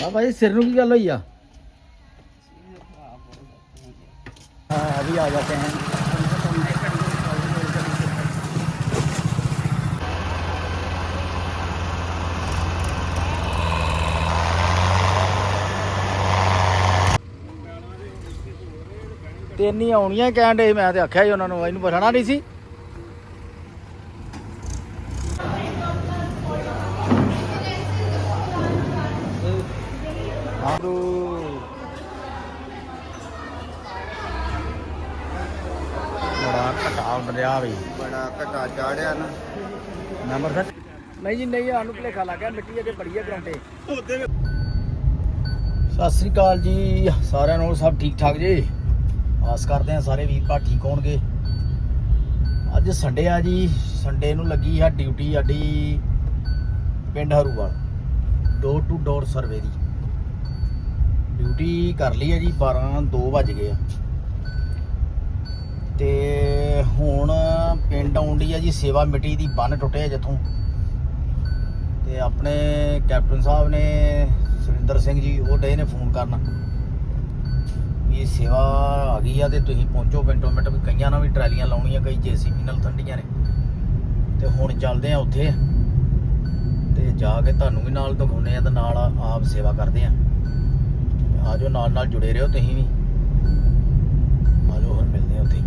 ਬਾਬਾ ਜੀ ਸਿਰ ਨੂੰ ਕੀ ਗੱਲ ਹੋਈ ਆ हाँ अभी आ जाते हैं ਤਿੰਨ ਹੀ ਆਉਣੀਆਂ ਹੀ ਕਹਿਣ ਦੇ ਮੈਂ ਤੇ ਆਖਿਆ ਸੀ ਉਹਨਾਂ ਨੂੰ ਇਹਨੂੰ ਬਠਾਣਾ ਨਹੀਂ ਸੀ ਆਲੂ ਬੜਾ ਘਟਾ ਦਰਿਆ ਵੀ। ਬੜਾ ਘਟਾ ਚਾੜਿਆ ਨਾ। ਨੰਬਰ ਸਰ ਨਹੀਂ ਜੀ ਨਹੀਂ ਸਾਨੂੰ ਭੁਲੇਖਾ ਲੱਗ ਗਿਆ ਮਿੱਟੀ ਅਜੇ ਬੜੀ ਹੈ ਗਰਾਉਂਡੇ ਸਤਿ ਸ੍ਰੀ ਅਕਾਲ ਜੀ ਸਾਰਿਆਂ ਨੂੰ ਸਭ ਠੀਕ ਠਾਕ ਜੀ। ਆਸ ਕਰਦੇ ਆ ਸਾਰੇ ਵੀਰ ਭਾ ਠੀਕ ਹੋਣਗੇ। ਅੱਜ ਸੰਡੇ ਆ ਜੀ ਸੰਡੇ ਨੂੰ ਲੱਗੀ ਆ ਡਿਊਟੀ ਸਾਡੀ ਪਿੰਡ Haruwal. Door to door survey the. Duty ਕਰ ਲਈ ਹੈ ਜੀ 12 2 ਵੱਜ ਗਏ ਆ। ਤੇ ਹੁਣ ਪਿੰਡ ਆਉਂਦੀ ਆ ਜੀ, ਸੇਵਾ ਮਿੱਟੀ ਦੀ ਬੰਨ ਟੁੱਟਿਆ ਜਿੱਥੋਂ। ਤੇ ਆਪਣੇ ਕੈਪਟਨ ਸਾਹਿਬ ਨੇ, ਸੁਰਿੰਦਰ ਸਿੰਘ ਜੀ, ਉਹ ਡੇ ਨੇ ਫੋਨ ਕਰਨਾ ਵੀ ਸੇਵਾ ਆ ਗਈ ਆ ਤੇ ਤੁਸੀਂ ਪਹੁੰਚੋ ਮਿੰਟੋ ਮਿੰਟ, ਵੀ ਕਈਆਂ ਨਾਲ ਵੀ ਟਰਾਲੀਆਂ ਲਾਉਣੀਆਂ, ਕਈ ਜੀਸੀਬੀ ਨਾਲ ਥੰਡੀਆਂ ਨੇ। ਤੇ ਹੁਣ ਚੱਲਦੇ ਆ ਉੱਥੇ। ਤੇ ਜਾ ਕੇ ਤੁਹਾਨੂੰ ਵੀ ਨਾਲ ਦਿਖਾਉਨੇ ਆ ਤੇ ਨਾਲ ਆਪ ਸੇਵਾ ਕਰਦੇ ਆ। ਆਜੋ ਨਾਲ ਨਾਲ ਜੁੜੇ ਰਹੋ, ਤੁਸੀਂ ਵੀ। ਆਜੋ ਹੁਣ ਮਿਲਦੇ ਆ ਉੱਥੇ।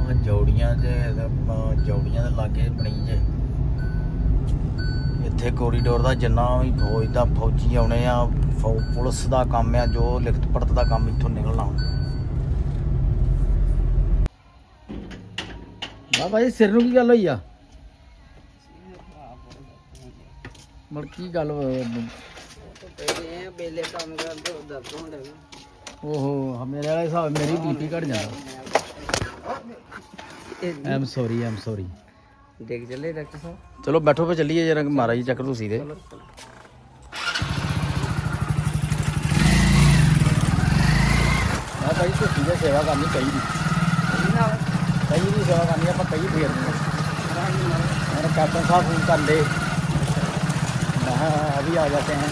ਆ ਜੌੜੀਆਂ ਦੇ ਜੌੜੀਆਂ ਦੇ ਲਾਗੇ ਬਣੀ ਜੇ। ਇੱਥੇ ਕੋਰੀਡੋਰ ਦਾ ਜਿੰਨਾ ਵੀ ਫੌਜ ਦਾ ਫੌਜੀ ਆਉਣੇ ਆ ਪੁਲਿਸ ਦਾ ਕੰਮ ਆ, ਜੋ ਲਿਖਤ ਪੜਤ ਦਾ ਕੰਮ ਇੱਥੋਂ ਨਿਕਲਣਾ ਹੁਣ। ਬਾਬਾ ਜੀ, ਸਿਰ ਨੂੰ ਕੀ ਗੱਲ ਹੋਈ ਆ? ਮੜ ਕੀ ਗੱਲ ਇਹ ਬੇਲੇ ਕੰਮ ਕਰਦੇ ਉਹ ਦਰਦ ਲੱਗਾ ਓਹੋ ਮੇਰੇ ਵਾਲੇ ਹਿਸਾਬ ਮੇਰੀ ਬੀਪੀ ਘਟ ਜਾਂਦਾ। ਆਮ ਸੌਰੀ ਆਮ ਸੌਰੀ ਦੇਖ ਚੱਲੇ ਡਾਕਟਰ ਸਾਹਿਬ। ਚਲੋ ਬੈਠੋ ਫੇ ਚੱਲੀਏ ਜਰਾ ਮਾਰਾ ਜੀ ਚੱਕਰ ਤੁਸੀਂ ਦੇ। ਆ ਭਾਈ ਤੁਸੀਂ ਸੇਵਾ ਕਰਨੀ ਚਾਹੀਦੀ। ਕਈ ਦੀ ਸੇਵਾ ਕਰਨੀ ਆਪਾਂ ਕਈ ਫੇਰ ਕੈਪਟਨ ਸਾਹਿਬ ਫੋਨ ਕਰ ਦੇ ਮੈਂ ਅਭੀ ਆ ਜਾਤੇ हैं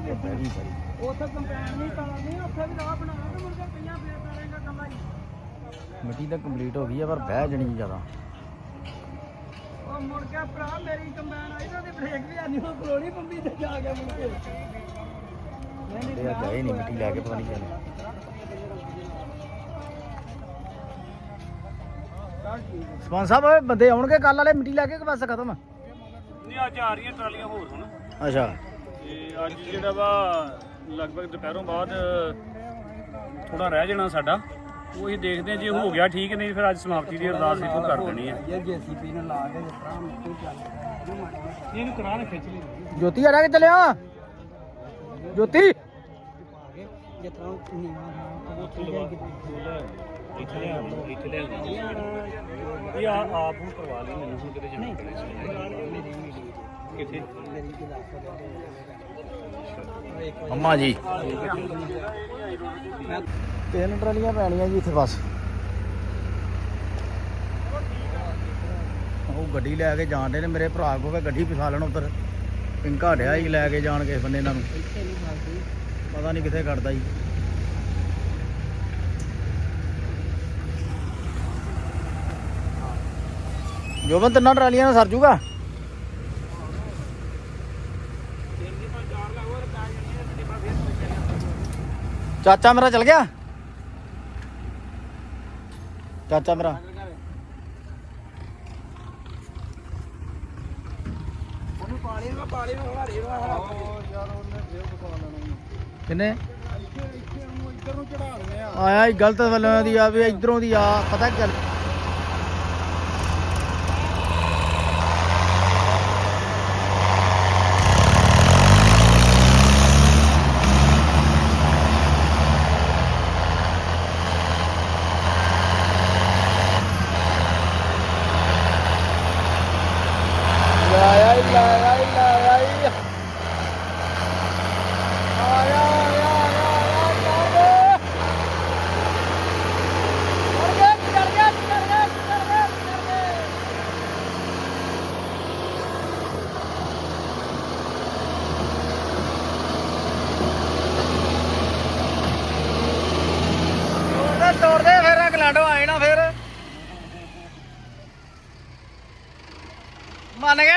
ਤੇ ਤੇ ਨਹੀਂ ਤੇ ਮਿੱਟੀ ਤਾਂ ਕੰਪਲੀਟ ਹੋ ਗਈ ਹੈ ਪਰ ਬਹਿ ਜਣੀ ਜ਼ਿਆਦਾ। ਉਹ ਮੁੜ ਕੇ ਭਰਾ ਮੇਰੀ ਕੰਪੈਨ ਆਈ ਤਾਂ ਉਹਦੀ ਬ੍ਰੇਕ ਵੀ ਆਨੀ ਉਹ ਕੋਲੋਣੀ ਪੰਬੀ ਤੇ ਜਾ ਕੇ ਮੁੜ ਕੇ। ਨਹੀਂ ਤੇ ਆਏ ਨਹੀਂ ਮਿੱਟੀ ਲੈ ਕੇ ਪਤਾ ਨਹੀਂ ਕਿਹਨੇ ਸਪਾਂਸਰ ਸਾਹਿਬ ਓਏ ਬੰਦੇ ਆਉਣਗੇ ਕੱਲ ਵਾਲੇ ਮਿੱਟੀ ਲੈ ਕੇ ਕਿ ਬਸ ਖਤਮ? ਨਹੀਂ ਅੱਜ ਆ ਰਹੀਆਂ ਟਰਾਲੀਆਂ ਹੋਰ ਹੁਣ। ਅੱਛਾ। ਤੇ ਅੱਜ ਜਿਹੜਾ ਵਾ ਲਗਭਗ ਦੁਪਹਿਰੋਂ ਬਾਅਦ ਥੋੜਾ ਰਹਿ ਜਾਣਾ ਸਾਡਾ। ਉਹ ਅਸੀਂ ਦੇਖਦੇ ਹਾਂ ਜੇ ਹੋ ਗਿਆ ਠੀਕ ਨਹੀਂ ਫਿਰ ਅੱਜ ਸਮਾਪਤੀ ਦੀ ਅਰਦਾਸ ਇੱਥੋਂ ਕਰ ਦੇਣੀ ਹੈ ਇਹ ਜੀਸੀਪੀ ਨਾਲ ਲਾ ਕੇ ਭਰਾ ਮਿੱਟੀ ਚੱਲ ਇਹਨੂੰ ਕਰਾ ਨੇ ਖਿੱਚ ਲਈ। ਜੋਤੀ ਆ ਜਾ ਕੇ ਚੱਲਿਆ? ਜੋਤੀ? ਜੇ ਤਾਂ ਨੀਵਾ ਹਾਂ ਉਹ ਚਲੇ ਇੱਥੇ ਲਿਆ ਇੱਥੇ ਲਿਆ ਇਹ ਆ ਆਪ ਨੂੰ ਕਰਵਾ ਲਈ ਮੈਨੂੰ ਹੁਣ ਕਿਤੇ ਜਾਣਾ ਪੈਣਾ ਕਿੱਥੇ ਮੇਰੀ ਕੀ ਦੱਸ ਅੰਮਾ ਜੀ। ਤਿੰਨ ਟਰਾਲੀਆਂ ਪੈਣੀਆਂ ਜੀ ਇੱਥੇ ਬਸ। ਉਹ ਗੱਡੀ ਲੈ ਕੇ ਜਾਣਦੇ ਨੇ ਮੇਰੇ ਭਰਾ ਕੋਲ ਗੱਡੀ ਪਿਸਾ ਲੈਣ ਉਧਰ। ਪਿੰਕਾ ਢਿਆ ਹੀ ਲੈ ਕੇ ਜਾਣ ਕਿਸੇ ਬੰਦੇ ਇਹਨਾਂ ਨੂੰ। ਪਤਾ ਨਹੀਂ ਕਿੱਥੇ ਕੱਢਦਾ ਜੀ। ਜੋਬਨ ਤਿੰਨਾਂ ਟਰਾਲੀਆਂ ਨਾਲ ਸਰ ਜੂਗਾ। ਚਾਚਾ ਮੇਰਾ ਚਲ ਗਿਆ। ਚਾਚਾ ਮੇਰਾ। ਉਹਨੂੰ ਪਾਣੀ ਨੂੰ ਪਾਣੀ ਨੂੰ ਹਵਾਰੇ ਵਾ ਕਿੰਨੇ? ਇੱਥੇ ਇੱਥੇ ਉਹਨੂੰ ਇੱਧਰ ਨੂੰ ਚੜਾ ਦਿੰਦੇ ਆ। ਆਇਆ ਹੀ ਗਲਤ ਵੱਲੋਂ ਦੀ ਆ ਵੀ ਇਧਰੋਂ ਦੀ ਆ ਪਤਾ ਕੀ ਗੱਲ ਲਾਇਆ ਈ, ਲਾਇਆ ਈ, ਲਾਇਆ ਈ। ਆਇਆ, ਆਇਆ, ਆਇਆ, ਆਇਆ, ਆਇਆ,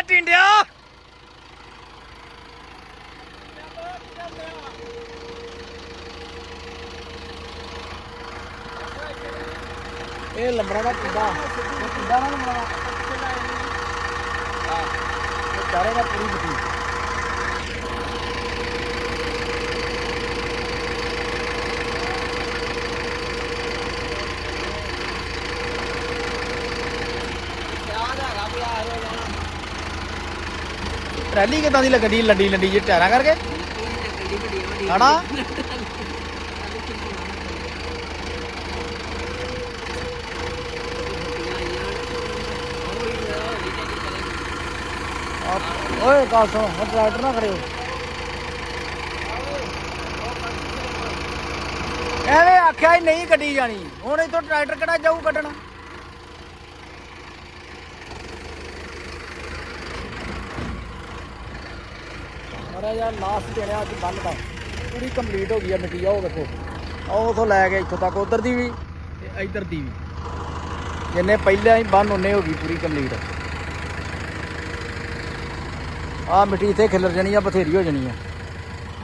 ਟਿੰਡਿਆ ਇਹ ਲੰਬੜਾ ਦਾ ਟਿੰਡਾ। ਇਹ ਟਿੰਡਾ ਨਾ ਲੰਬੜਾ। ਹਾਂ। ਇਹ ਚਾਰੇ ਦਾ ਪੂਰੀ ਮਿੱਟੀ ਯਾਦ ਹੈਗਾ ਵੀ ਆ ਰਿਹਾ ਜਾਣਾ ਟਰੈਲੀ ਕਿਦਾਂ ਦੀ ਲੱਗਦੀ? ਲੰਡੀ ਲੰਡੀ ਜੀ ਟਾਇਰਾਂ ਕਰਕੇ? ਇਹ ਹਣਾ ਓਏ ਕਾਲ ਸੁਣੋ ਟਰੈਕਟਰ ਨਾ ਖੜਿਓ ਐਵੇਂ ਆਖਿਆ ਹੀ ਨਹੀਂ ਕੱਢੀ ਜਾਣੀ। ਹੁਣ ਇਥੋਂ ਟਰੈਕਟਰ ਕਿਹੜਾ ਜਾਊ ਕੱਢਣਾ? ਅਰੇ ਯਾਰ ਲਾਸਟ ਦੇਣਿਆ ਅੱਜ ਬੰਨ ਦਾ। ਪੂਰੀ ਕੰਪਲੀਟ ਹੋ ਗਈ ਆ ਮਿੱਟੀ ਆ ਉਹ ਵੇਖੋ ਆਹ ਉਥੋਂ ਲੈ ਕੇ ਇੱਥੋਂ ਤੱਕ, ਉਧਰ ਦੀ ਵੀ ਤੇ ਇੱਧਰ ਦੀ ਵੀ। ਜਿੰਨੇ ਪਹਿਲਾਂ ਹੀ ਬੰਨ ਉਹਨੇ ਹੋ ਗਈ ਪੂਰੀ ਕੰਪਲੀਟ ਆ ਮਿੱਟੀ ਇੱਥੇ ਖਿਲਰ ਜਣੀ ਆ, ਬਥੇਰੀ ਹੋ ਜਣੀ ਆ।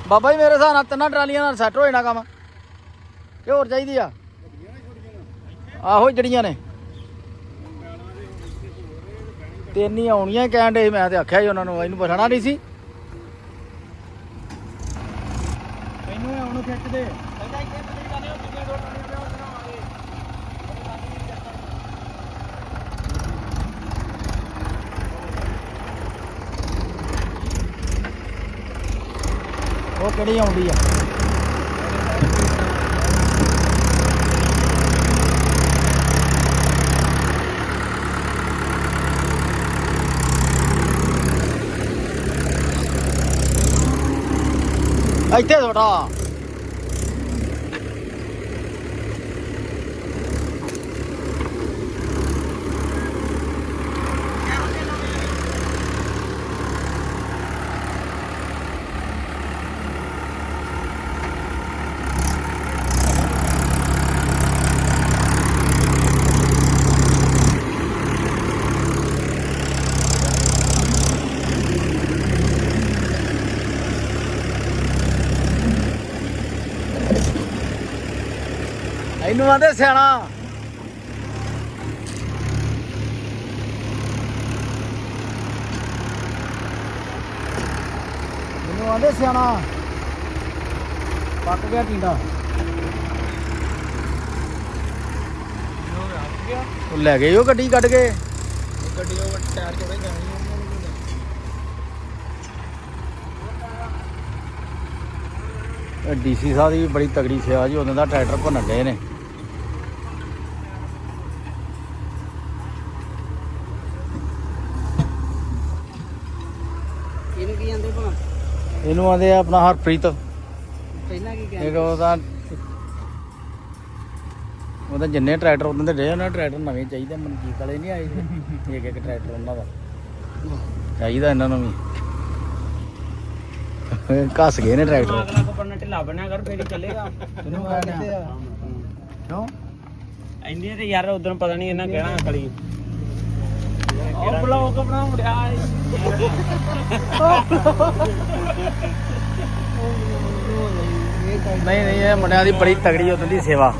ਬਾਬਾ ਜੀ, ਮੇਰੇ ਹਿਸਾਬ ਨਾਲ ਤਿੰਨਾਂ ਟਰਾਲੀਆਂ ਨਾਲ ਸੈੱਟ ਹੋ ਜਾਣਾ ਕੰਮ। ਕਿ ਹੋਰ ਚਾਹੀਦੀ ਆ? ਆਹੋ ਹੀ ਜੜੀਆਂ ਨੇ। ਤਿੰਨ ਹੀ ਆਉਣੀਆਂ ਕਹਿਣ ਦੇ ਮੈਂ ਤੇ ਆਖਿਆ ਸੀ ਉਹਨਾਂ ਨੂੰ, ਇਹਨੂੰ ਪੁੱਛਣਾ ਨਹੀਂ ਸੀ ਮੈਨੂੰ ਇਹ ਉਹ ਕਿਹੜੀ ਆਉਂਦੀ ਆ? ਇੱਥੇ ਥੋੜਾ ਇਹਨੂੰ ਆਂਦੇ ਸਿਆਣਾ। ਇਹਨੂੰ ਆਂਦੇ ਸਿਆਣਾ। ਪੱਕ ਗਿਆ ਟਿੰਡਾ। ਉਹ ਲੈ ਗਏ ਉਹ ਗੱਡੀ ਕੱਢ ਕੇ। ਗੱਡੀ ਉਹ ਟਾਇਰ ਚੋੜੇ ਜਾਣੀ ਡੀਸੀ ਸਾਹਿਬ ਦੀ ਵੀ ਬੜੀ ਤਗੜੀ ਸੇਵਾ ਜੀ ਉਹਨਾਂ ਦਾ ਟਰੈਕਟਰ ਭੰਨਣ ਡਏ ਨੇ। ਇਹਨੂੰ ਕੀ ਜਾਂਦੇ ਭਲਾ? ਇਹਨੂੰ ਆਂਦੇ ਆ ਆਪਣਾ ਹਰਪ੍ਰੀਤ। ਪਹਿਲਾਂ ਕੀ ਕਹਿੰਦੇ? ਉਹਦਾ ਉਹਦਾ ਜਿੰਨੇ ਟਰੈਕਟਰ ਉਹਨਾਂ ਦੇ ਡੇ ਉਹਨਾਂ ਟਰੈਕਟਰ ਨਵੇਂ ਚਾਹੀਦੇ ਮਨਜੀਤ ਵਾਲੇ ਨਹੀਂ ਆਏ ਜੀ। ਇੱਕ ਇੱਕ ਟਰੈਕਟਰ ਉਹਨਾਂ ਦਾ। ਚਾਹੀਦਾ ਇਹਨਾਂ ਨੂੰ ਵੀ। ਘਸ ਗਏ ਨੇ ਟਰੈਕਟਰ। ਅਗਲਾ ਕੋ ਪੜਨਾ ਢਿੱਲਾ ਬਣਿਆ ਕਰ ਫੇਰ ਹੀ ਚੱਲੇਗਾ। ਕਿਹਨੂੰ ਕਹਿੰਦੇ ਕਿਉਂ? ਇੰਨੇ ਤੇ ਯਾਰ ਉਦੋਂ ਪਤਾ ਨਹੀਂ ਇਹਨਾਂ ਕਹਿਣਾ ਕਲੀ ਉਹ ਬਲੌਗ ਬਣਾ ਮੁੜਿਆ ਨਹੀਂ ਨਹੀਂ ਇਹ ਮੁੰਡਿਆਂ ਦੀ ਬੜੀ ਤਗੜੀ ਉਦੋਂ ਦੀ ਸੇਵਾ।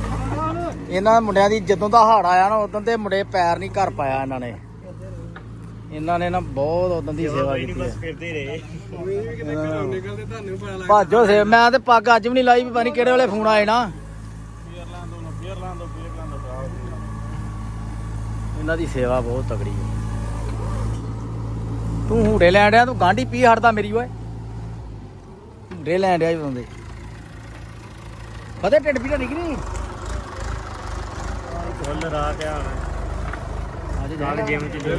ਇਹਨਾਂ ਮੁੰਡਿਆਂ ਦੀ ਜਦੋਂ ਦਾ ਹਾੜ ਆਇਆ ਨਾ ਉਦੋਂ ਤੇ ਮੁੰਡੇ ਪੈਰ ਨਹੀਂ ਘਰ ਪਾਇਆ ਇਹਨਾਂ ਨੇ। ਇਹਨਾਂ ਨੇ ਨਾ ਬਹੁਤ ਉਦੋਂ ਦੀ ਸੇਵਾ ਕੀਤੀ ਹੈ ਫਿਰਦੇ ਰਹੇ। ਭਾਜੋ ਸੇ ਮੈਂ ਤੇ ਪੱਗ ਅੱਜ ਵੀ ਨਹੀਂ ਲਾਈ ਵੀ ਪਤਾ ਨਹੀਂ ਕਿਹੜੇ ਵੇਲੇ ਫੋਨ ਆਏ ਨਾ। ਇਹਨਾਂ ਦੀ ਸੇਵਾ ਬਹੁਤ ਤਗੜੀ ਹੈ ਤੂੰ ਹੂੜੇ ਲੈਣ ਡਿਆ ਤੂੰ ਗਾਂਢੀ ਪੀ ਹਟਦਾ ਮੇਰੀ ਓਏ। ਹੂੜੇ ਲੈਣ ਡਿਆ ਜਦੋਂ ਦੇ ਪਤਾ ਢਿੱਡ ਪੀੜਾ ਨਹੀਂ ਨਹੀਂ ਫੁੱਲ ਰਾਤ ਆ ਅੱਜ ਕੱਲ ਜਿਮ ਚ ਜੋ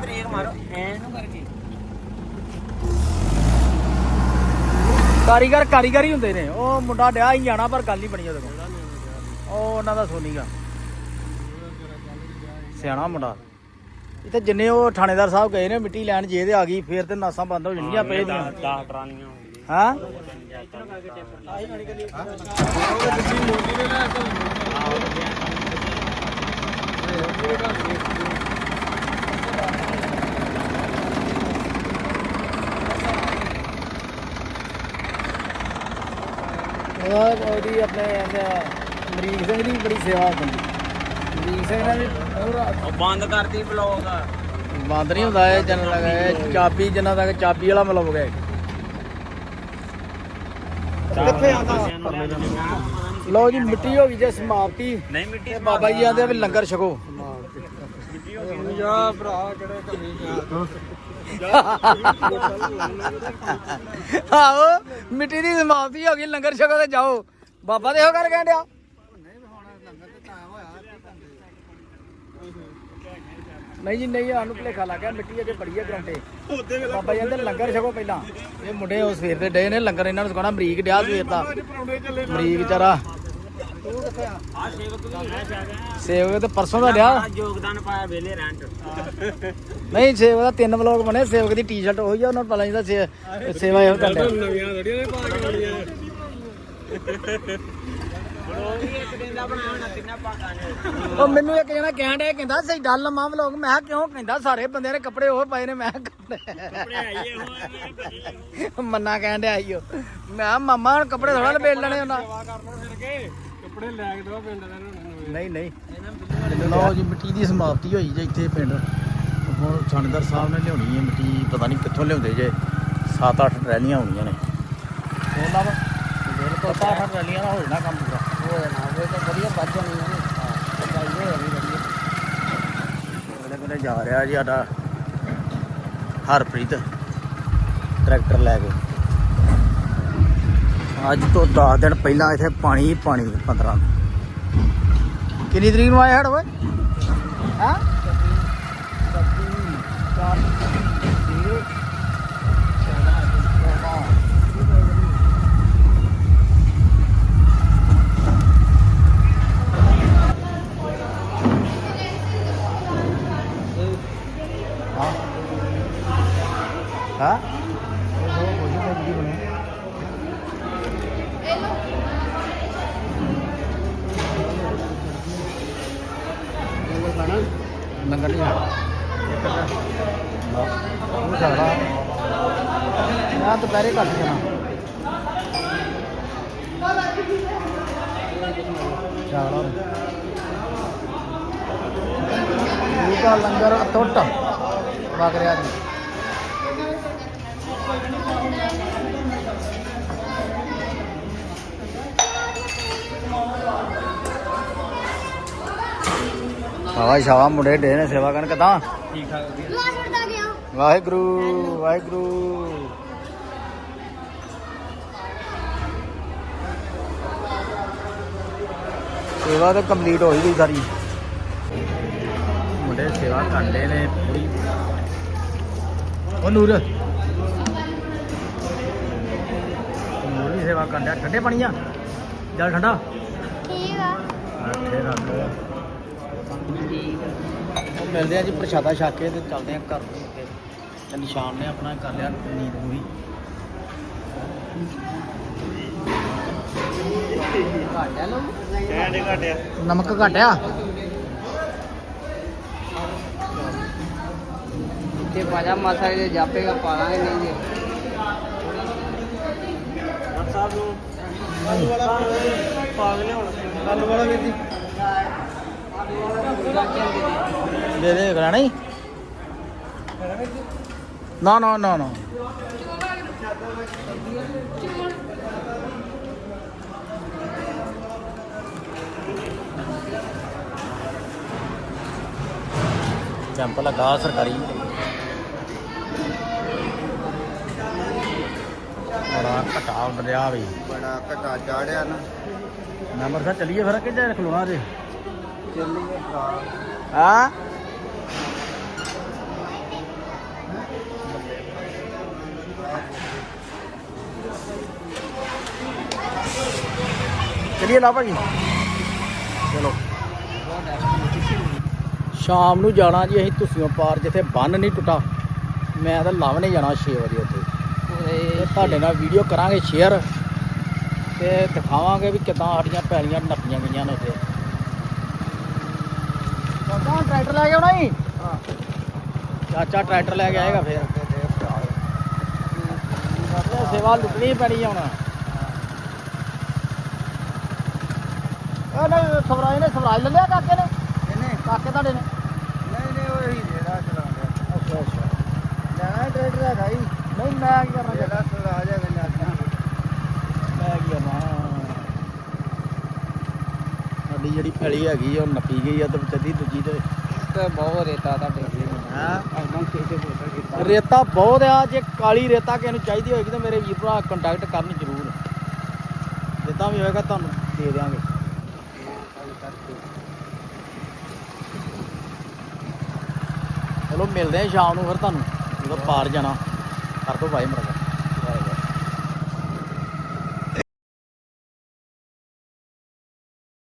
ਬ੍ਰੇਕ ਮਾਰੋ ਐਨੂੰ ਕਰਕੇ। ਕਾਰੀਗਰ ਕਾਰੀਗਰ ਹੀ ਹੁੰਦੇ ਨੇ। ਉਹ ਮੁੰਡਾ ਡਿਆ ਹੀ ਜਾਣਾ ਪਰ ਗੱਲ ਨਹੀਂ ਬਣੀ ਉਹਦੇ ਕੋਲ। ਉਹ ਉਹਨਾਂ ਦਾ ਸੋਨੀਗਾ ਸਿਆਣਾ ਮੁੰਡਾ। ਇੱਥੇ ਜਿੰਨੇ ਉਹ ਥਾਣੇਦਾਰ ਸਾਹਿਬ ਗਏ ਨੇ ਮਿੱਟੀ ਲੈਣ ਜੇ ਤੇ ਆ ਗਈ ਫੇਰ ਤੇ ਨਾਸਾਂ ਬੰਦ ਹੋ ਜਣੀਆਂ ਪਏ ਦੀਆਂ। 10 ਹਾਂ ਉਹਦੀ ਆਪਣੇ ਮਰੀਜ਼ ਸਿੰਘ ਦੀ ਬੜੀ ਸੇਵਾ ਹੁੰਦੀ। ਅਮਰੀਕ ਸਿੰਘ ਨੇ ਵੀ ਪੂਰਾ ਉਹ ਬੰਦ ਕਰਤੀ ਬਲੌਗ ਬੰਦ ਨਹੀਂ ਹੁੰਦਾ ਇਹ ਜਨ ਲਗਾ ਇਹ ਚਾਬੀ ਜਿੰਨਾ ਤੱਕ ਚਾਬੀ ਵਾਲਾ ਮਤਲਬ ਹੈ। ਕਿੱਥੇ ਆਂਦਾ ਲਓ ਜੀ ਮਿੱਟੀ ਹੋ ਗਈ ਜੇ ਸਮਾਪਤੀ। ਨਹੀਂ ਮਿੱਟੀ ਬਾਬਾ ਜੀ ਆਂਦੇ ਵੀ ਲੰਗਰ ਛਕੋ। ਜਾ ਭਰਾ ਕਿਹੜੇ ਕਮੀ ਆਓ ਮਿੱਟੀ ਦੀ ਸਮਾਪਤੀ ਹੋ ਗਈ ਲੰਗਰ ਛਕੋ ਤੇ ਜਾਓ। ਬਾਬਾ ਦੇ ਹੋ ਕਰ ਕਹਿੰਦਿਆ ਨਹੀਂ ਜੀ ਨਹੀਂ ਸਾਨੂੰ ਭੁਲੇਖਾ ਲੱਗ ਗਿਆ ਮਿੱਟੀ ਅਜੇ ਬੜੀ ਹੈ ਗਰੰਟੇ ਬਾਬਾ ਜੀ ਕਹਿੰਦੇ ਲੰਗਰ ਛਕੋ ਪਹਿਲਾਂ। ਇਹ ਮੁੰਡੇ ਉਹ ਸਵੇਰ ਦੇ ਡੇ ਨੇ ਲੰਗਰ ਇਹਨਾਂ ਨੂੰ ਸਿਖਾਉਣਾ ਅਮਰੀਕ ਡਿਆ ਸਵੇਰ ਦਾ। ਅਮਰੀਕ ਵਿਚਾਰਾ ਆ ਸੇਵਕ ਵੀ ਤੇ ਪਰਸੋਂ ਦਾ ਡਿਆ। ਯੋਗਦਾਨ ਪਾਇਆ ਵੇਲੇ ਰੈਂਟ ਨਹੀਂ ਸੇਵਕ ਦਾ ਤਿੰਨ ਵਲੋਗ ਬਣੇ ਸੇਵਕ ਦੀ ਟੀ-ਸ਼ਰਟ ਉਹੀ ਆ ਉਹਨਾਂ ਨੂੰ ਪਤਾ ਨਹੀਂ ਦਾ ਸੇਵਾ ਇਹੋ ਕਰਦਾ ਨਵੀਆਂ ਥੋੜੀਆਂ ਨੇ ਪਾ ਕੇ ਆਉਣੀਆਂ। ਉਹ ਮੈਨੂੰ ਇੱਕ ਜਣਾ ਕਹਿਣ ਡਿਆ ਕਹਿੰਦਾ ਸਹੀ ਡੱਲ ਲੰਮਾ ਵਲੋਗ। ਮੈਂ ਕਿਹਾ ਕਿਉਂ? ਕਹਿੰਦਾ ਸਾਰੇ ਬੰਦਿਆਂ ਨੇ ਕੱਪੜੇ ਉਹ ਪਾਏ ਨੇ। ਮੈਂ ਕੱਪੜੇ ਆਈਏ ਮੰਨਾ ਕਹਿਣ ਡਿਆ ਆਈਓ ਮੈਂ ਮਾਮਾ ਹੁਣ ਕੱਪੜੇ ਥੋੜਾ ਲਪੇਟ ਲੈਣੇ ਉਹਨਾਂ। ਕੱਪੜੇ ਲੈ ਕੇ ਦੋ ਪਿੰਡ ਦੇ ਨਹੀਂ ਨਹੀਂ। ਲਓ ਜੀ ਮਿੱਟੀ ਦੀ ਸਮਾਪਤੀ ਹੋਈ ਜੇ ਇੱਥੇ ਪਿੰਡ। ਹੁਣ ਥਾਣੇਦਾਰ ਸਾਹਿਬ ਨੇ ਲਿਆਉਣੀ ਹੈ ਮਿੱਟੀ ਪਤਾ ਨਹੀਂ ਕਿੱਥੋਂ ਲਿਆਉਂਦੇ ਜੇ। 7-8 ਰੈਲੀਆਂ ਹੋਣੀਆਂ ਨੇ। ਉਹਨਾਂ ਦਾ ਬਿਲਕੁਲ 7-8 ਰੈਲੀਆਂ ਨਾਲ ਹੋ ਜਾਣਾ ਕੰਮ ਪੂਰਾ ਹੋ ਤਾਂ ਵਧੀਆ ਵੱਜ ਜਾਣੀਆਂ ਨੇ। ਚਾਹੀਦੇ ਹੋ ਵਧੀਆ ਉਹਦੇ ਕੋਲੇ ਜਾ ਰਿਹਾ ਜੀ ਸਾਡਾ ਹਰਪ੍ਰੀਤ, ਟਰੈਕਟਰ ਲੈ ਕੇ। ਅੱਜ ਤੋਂ 10 ਦਿਨ ਪਹਿਲਾਂ ਇੱਥੇ ਪਾਣੀ ਹੀ ਪਾਣੀ 15 ਕਿੰਨੀ ਤਰੀਕ ਨੂੰ ਆਏ ਹੜ ਓਏ? ਹਾਂ? ਦੁਪਹਿਰੇ ਘੱਟ ਜਾਣਾ। ਚਾਲਾ ਦਾ ਲੰਗਰ ਟੁੱਟ? ਵਗ ਰਿਹਾ ਜੀ। ਸ਼ਾਵਾ ਸ਼ਾਵਾ ਮੁੰਡੇ ਡੇ ਨੇ ਸੇਵਾ ਕਰਨ ਕਦਾਂ? ਠੀਕ ਠਾਕ ਵਾਹਿਗੁਰੂ ਵਾਹਿਗੁਰੂ। ਸੇਵਾ ਤਾਂ ਕੰਪਲੀਟ ਹੋ ਹੀ ਗਈ ਸਾਰੀ। ਮੁੰਡੇ ਸੇਵਾ ਕਰਦੇ ਨੇ ਪੂਰੀ। ਉਹ ਨੂਰ। ਨੂਰ ਵੀ ਸੇਵਾ ਕਰਦਾ ਠੰਡੇ ਪਾਣੀ ਆ। ਜਲ ਠੰਡਾ। ਠੀਕ ਆ। ਇੱਥੇ ਰੱਖ ਉਹ ਮਿਲਦੇ ਆ ਜੀ ਪ੍ਰਸ਼ਾਦਾ ਛਕ ਕੇ ਤੇ ਚੱਲਦੇ ਆ ਘਰ ਨੂੰ ਤੇ ਨਿਸ਼ਾਨ ਨੇ ਆਪਣਾ ਕਰ ਲਿਆ ਨੀਂਦ ਪੂਰੀ। ਕਹਿੰਦੇ ਘਟਿਆ ਨਮਕ ਘਟਿਆ? ਤੇ ਪਾਜਾ ਮਾਸਾ ਜੇ ਜਾਪੇਗਾ ਪਾਲਾਂਗੇ ਨਹੀਂ ਜੀ ਸਾਹਿਬ ਨੂੰ ਪਾਗਲੇ ਹੁਣ ਆਲੂ ਵਾਲਾ ਵੀ ਦੇ ਦੇ ਕਰਾਣਾ ਹੀ? ਨਾ ਨਾ ਨਾ ਨਾ। ਕੈਂਪ ਲਗਾ ਸਰਕਾਰੀ। ਬੜਾ ਘਟਾ ਡਰਿਆ ਵੀ। ਬੜਾ ਘਟਾ ਚਾੜਿਆ ਨਾ। ਨੰਬਰ ਸਾ ਚਲੀਏ ਫਿਰ ਕਿੱਥੇ ਖਲੋਣਾ ਜੇ? ਚੱਲੀਏ ਹਾਂ? ਚਲਿਏ ਲਾ ਭਾਜੀ। ਚਲੋ। ਸ਼ਾਮ ਨੂੰ ਜਾਣਾ ਜੀ ਅਸੀਂ ਤੁਸੀਓਂ ਪਾਰ ਜਿੱਥੇ ਬੰਨ ਨਹੀਂ ਟੁੱਟਾ। ਮੈਂ ਤਾਂ ਲਾਵਣੇ ਜਾਣਾ 6 ਵਜੇ ਉੱਥੇ। ਤੇ ਤੁਹਾਡੇ ਨਾਲ ਵੀਡੀਓ ਕਰਾਂਗੇ ਸ਼ੇਅਰ ਤੇ ਦਿਖਾਵਾਂਗੇ ਵੀ ਕਿਦਾਂ ਸਾਡੀਆਂ ਪੈਲੀਆਂ ਨੱਪੀਆਂ ਗਈਆਂ ਨੇ ਉੱਥੇ ਚਾਚਾ ਟਰੈਕਟਰ ਲੈ ਕੇ ਆਉਣਾ ਹੀ। ਚਾਚਾ ਟਰੈਕਟਰ ਲੈ ਕੇ ਆਏਗਾ ਫੇਰ। ਸੇਵਾ ਲੁੱਟਣੀ ਪੈਣੀ ਆ ਹੁਣ। ਇਹ ਨਹੀਂ ਸਵਰਾਜ ਨੇ ਸਵਰਾਜ ਲੈ ਲਿਆ ਕਾਕੇ ਨੇ? ਇਹਨੇ ਕਾਕੇ ਤੁਹਾਡੇ ਨੇ ਨਹੀਂ ਨਹੀਂ ਉਹ ਹੀ ਜਿਹੜਾ ਚਲਾਉਂਦਾ ਅੱਛਾ ਅੱਛਾ ਲੈਣਾ ਟਰੈਕਟਰ ਹੈਗਾ ਹੀ ਨਹੀਂ ਮੈਂ ਕੀ ਕਰਨਾ? ਜਿਹੜਾ ਸਵਰਾਜ ਹੈਗਾ ਜਾਂਦਾ ਮੈਂ ਕੀ ਕਰਨਾ? ਸਾਡੀ ਜਿਹੜੀ ਫਲੀ ਹੈਗੀ ਆ, ਉਹ ਨੱਪੀ ਗਈ ਆ ਤੇ ਦੂਜੀ ਤੇ। ਤੇ ਬਹੁਤ ਰੇਤਾ ਤੁਹਾਡੇ ਹਾਂ? ਰੇਤਾ ਬਹੁਤ ਆ ਜੇ ਕਾਲੀ ਰੇਤਾ ਕਿਸੇ ਨੂੰ ਚਾਹੀਦੀ ਹੋਏਗੀ ਤਾਂ ਮੇਰੇ ਵੀਰ ਭਰਾ ਕੰਟੈਕਟ ਕਰਨ ਜ਼ਰੂਰ। ਜਿੱਦਾਂ ਵੀ ਹੋਏਗਾ ਤੁਹਾਨੂੰ ਦੇ ਦਿਆਂਗੇ। ਚਲੋ ਮਿਲਦੇ ਆ ਸ਼ਾਮ ਨੂੰ ਫਿਰ ਤੁਹਾਨੂੰ ਜਦੋਂ ਪਾਰ ਜਾਣਾ। ਕਰ ਦੋ ਬਾਈ ਮਰਗਾ